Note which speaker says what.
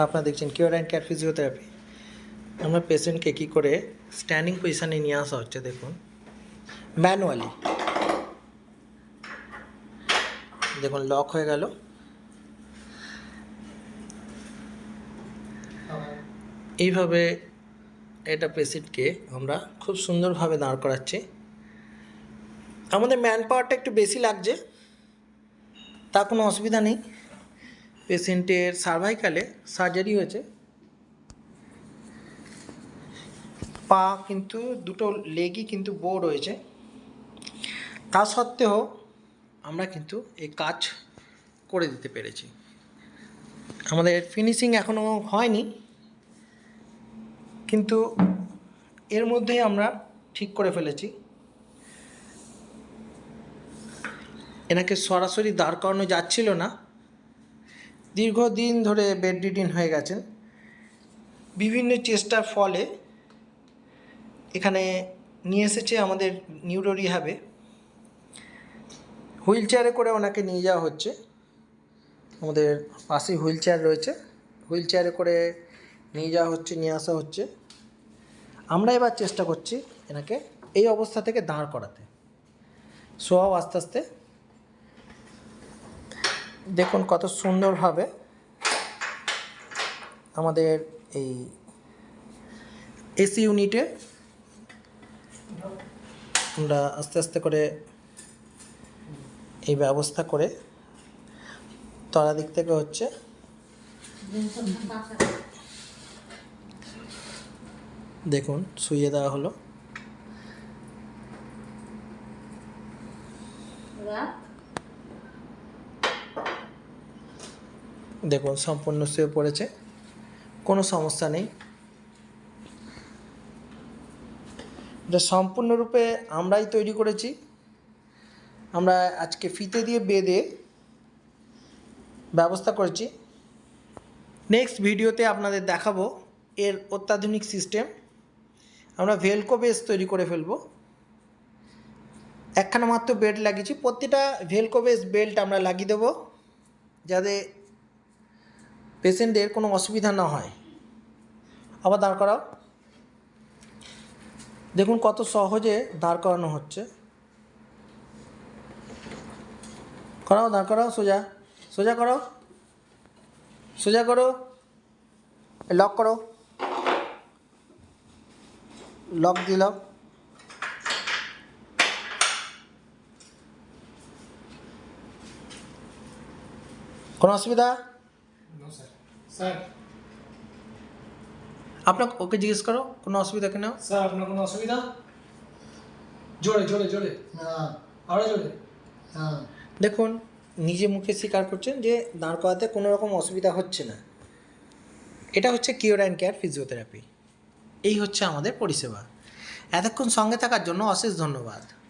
Speaker 1: আপনারা দেখছেন cure and care physiotherapy আমরা পেশেন্টকে কী করে স্ট্যান্ডিং পজিশানে নিয়ে আসা হচ্ছে, দেখুন। ম্যানুয়ালি দেখুন লক হয়ে গেল। এইভাবে এটা পেশেন্টকে আমরা খুব সুন্দরভাবে দাঁড় করাচ্ছি। আমাদের ম্যান পাওয়ারটা একটু বেশি লাগছে। তা কোনো অসুবিধা নেই। পেশেন্টের সার্ভাইকালে সার্জারি হয়েছে। পা কিন্তু দুটো লেগই কিন্তু বো রয়েছে। তা সত্ত্বেও আমরা কিন্তু এই কাজ করে দিতে পেরেছি। আমাদের ফিনিশিং এখনও হয়নি। কিন্তু এর মধ্যেই আমরা ঠিক করে ফেলেছি। এনাকে সরাসরি দাঁড় করানো যাচ্ছিল না। দীর্ঘদিন ধরে বেড রিডিন হয়ে গেছেন। বিভিন্ন চেষ্টার ফলে এখানে নিয়ে এসেছে আমাদের নিউরো রিহাবে হুইল চেয়ারে করে ওনাকে নিয়ে যাওয়া হচ্ছে। আমাদের পাশেই হুইল চেয়ার রয়েছে। হুইল চেয়ারে করে নিয়ে যাওয়া হচ্ছে, নিয়ে আসা হচ্ছে। আমরা এবার চেষ্টা করছি এনাকে এই অবস্থা থেকে দাঁড় করাতে। শোয়াও আস্তে আস্তে। দেখুন কত সুন্দরভাবে আমাদের এই এসি ইউনিটে আমরা আস্তে আস্তে করে এই ব্যবস্থা করে তলা দিক থেকে হচ্ছে দেখুন শুইয়ে দেওয়া হলো। দেখুন, সম্পূর্ণ শুয়ে পড়েছে। কোনো সমস্যা নেই। এটা সম্পূর্ণরূপে আমরাই তৈরি করেছি। আমরা আজকে ফিতে দিয়ে, বেঁধে ব্যবস্থা করেছি। নেক্সট ভিডিওতে আপনাদের দেখাবো এর অত্যাধুনিক সিস্টেম। আমরা ভেলকো বেস তৈরি করে ফেলব। একখানা মাত্র বেল্ট লাগিয়েছি। প্রতিটা ভেলকো বেস বেল্ট আমরা লাগিয়ে দেবো। যাতে পেশেন্টের কোনো অসুবিধা না হয়। আবার দাঁড় করাও। দেখুন কত সহজে দাঁড় করানো হচ্ছে। করাও, দাঁড় করাও, সোজা। সোজা করো। সোজা করো। লক করো। লক দিল কোনো অসুবিধা?
Speaker 2: স্যার।
Speaker 1: আপনার ওকে জিজ্ঞেস করো কোনো অসুবিধা কেন
Speaker 2: স্যার আপনার কোনো অসুবিধা? জোরে জোরে জোরে।
Speaker 3: না
Speaker 2: আরও জোরে।
Speaker 3: না
Speaker 1: দেখুন নিজে মুখে স্বীকার করছেন যে দাঁড় করাতে কোনো রকম অসুবিধা হচ্ছে না। এটা হচ্ছে কিওর অ্যান্ড কেয়ার ফিজিওথেরাপি। এই হচ্ছে আমাদের পরিষেবা। এতক্ষণ সঙ্গে থাকার জন্য অশেষ ধন্যবাদ।